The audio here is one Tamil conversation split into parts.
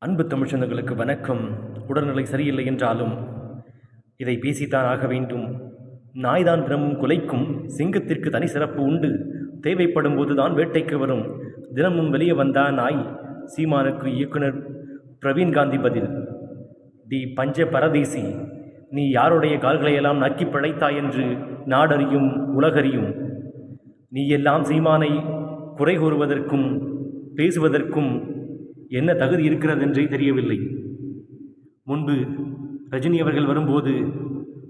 அன்பு தமிழ்ச்சந்தங்களுக்கு வணக்கம். உடல்நிலை சரியில்லை என்றாலும் இதை பேசித்தான் ஆக வேண்டும். நாய்தான் தினமும் குலைக்கும். சிங்கத்திற்கு தனி சிறப்பு உண்டு. தேவைப்படும் போதுதான் வேட்டைக்கு வரும். தினமும் வெளியே வந்தா நாய். சீமானுக்கு இயக்குனர் பிரவீன் காந்தி பதில். டி பஞ்ச பரதேசி நீ யாருடைய கால்களையெல்லாம் நக்கி பிழைத்தாய் என்று நாடறியும் உலகறியும். நீ எல்லாம் சீமானை குறை கூறுவதற்கும் பேசுவதற்கும் என்ன தகுதி இருக்கிறது என்றே தெரியவில்லை. முன்பு ரஜினி அவர்கள் வரும்போது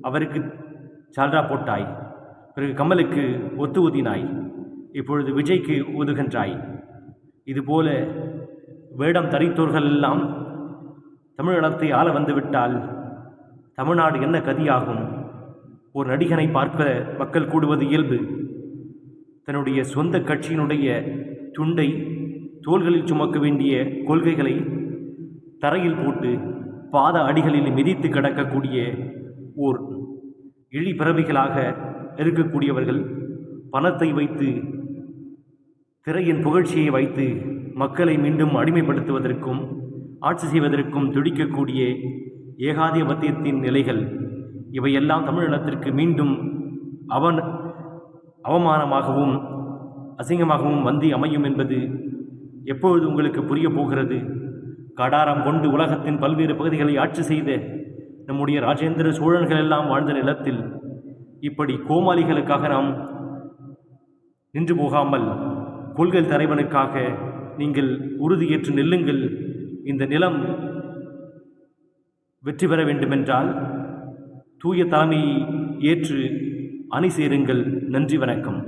அவருக்கு சால்ரா போட்டாய் பிறகு கமலுக்கு ஒத்து ஊதினாய் இப்பொழுது விஜய்க்கு ஊதுகின்றாய். இதுபோல வேடம் தரித்தோர்கள் எல்லாம் தமிழகத்தை ஆள வந்துவிட்டால் தமிழ்நாடு என்ன கதியாகும்? ஒரு நடிகனை பார்க்க மக்கள் கூடுவது இயல்பு. தன்னுடைய சொந்த கட்சியினுடைய துண்டை தோள்களில் சுமக்க வேண்டிய கொள்கைகளை தரையில் போட்டு பாத அடிகளில் மிதித்து கிடக்கக்கூடிய ஓர் இழி பிறவிகளாக இருக்கக்கூடியவர்கள் பணத்தை வைத்து திரையின் புகழ்ச்சியை வைத்து மக்களை மீண்டும் அடிமைப்படுத்துவதற்கும் ஆட்சி செய்வதற்கும் துடிக்கக்கூடிய ஏகாதிபத்தியத்தின் நிலைகள் இவையெல்லாம் தமிழினத்திற்கு மீண்டும் அவன் அவமானமாகவும் அசிங்கமாகவும் வந்து அமையும் என்பது எப்பொழுது உங்களுக்கு புரிய போகிறது? கடாரம் கொண்டு உலகத்தின் பல்வேறு பகுதிகளை ஆட்சி செய்த நம்முடைய ராஜேந்திர சோழன்கள் எல்லாம் வாழ்ந்த நிலத்தில் இப்படி கோமாளிகளுக்காக நாம் நின்று போகாமல் கொள்கை தலைவனுக்காக நீங்கள் உறுதியேற்று நெல்லுங்கள். இந்த நிலம் வெற்றி பெற வேண்டுமென்றால் தூய தலைமையை ஏற்று அணி சேருங்கள். நன்றி வணக்கம்.